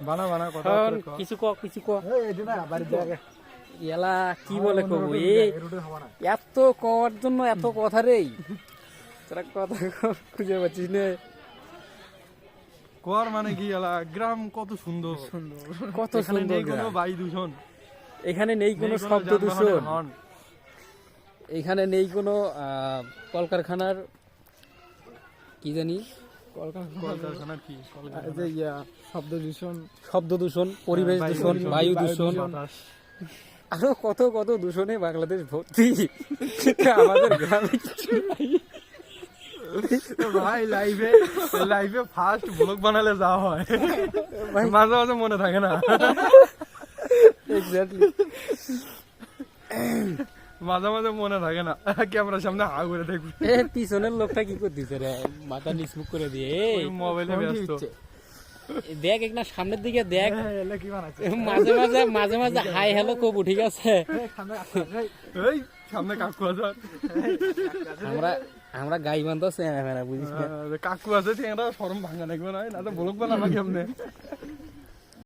বানা বানা কথা কিছু ক কিছু ক এলা কি বলে কব? এ এত কওয়ার জন্য এত কথা রে। তোরা কথা খুঁজে পাচ্ছিস না। কর মানে কি এলা গ্রাম কত সুন্দর। কত এখানে সুন্দর নেই কোনো বায়ু দূষণ এখানে নেই কোনো শব্দ দূষণ। এখানে নেই কোনো আহ, কলকারখানার কি জানি কলকারখানার কি? যে ইয়া শব্দ দূষণ। শব্দ দূষণ পরিবেশ দূষণ বায়ু দূষণ। আরও কত কত দূষণে বাংলাদেশ ভর্তি। আমাদের গ্রামে কিছু নাই। ভাই লাইভে লাইভে ফার্স্ট ব্লগ বানালে যা হয়। মাঝে মাঝে মনে থাকে না। Exactly. মাঝে মাঝে মনে থাকে না। ক্যামেরার সামনে হা করে দেখবি। পিছনের লোকটা কি করতেছে রে? মাথা নিচমুখ করে দিয়ে। মোবাইলে ব্যস্ত। দেখ এক সামনের দিকে দেখ। বানাচ্ছে? মাঝে মাঝে মাঝে মাঝে হাই হ্যালো কবু ঠিক আছে? সামনে কাকু আছে। আমরা আমরা গাই বান্ধব চেনা ফেনা বুঝিস না? কাকু আছে ঠেংরা সরম ভাঙা লাগবে না। না তো ব্লগ বানাবা কেমনে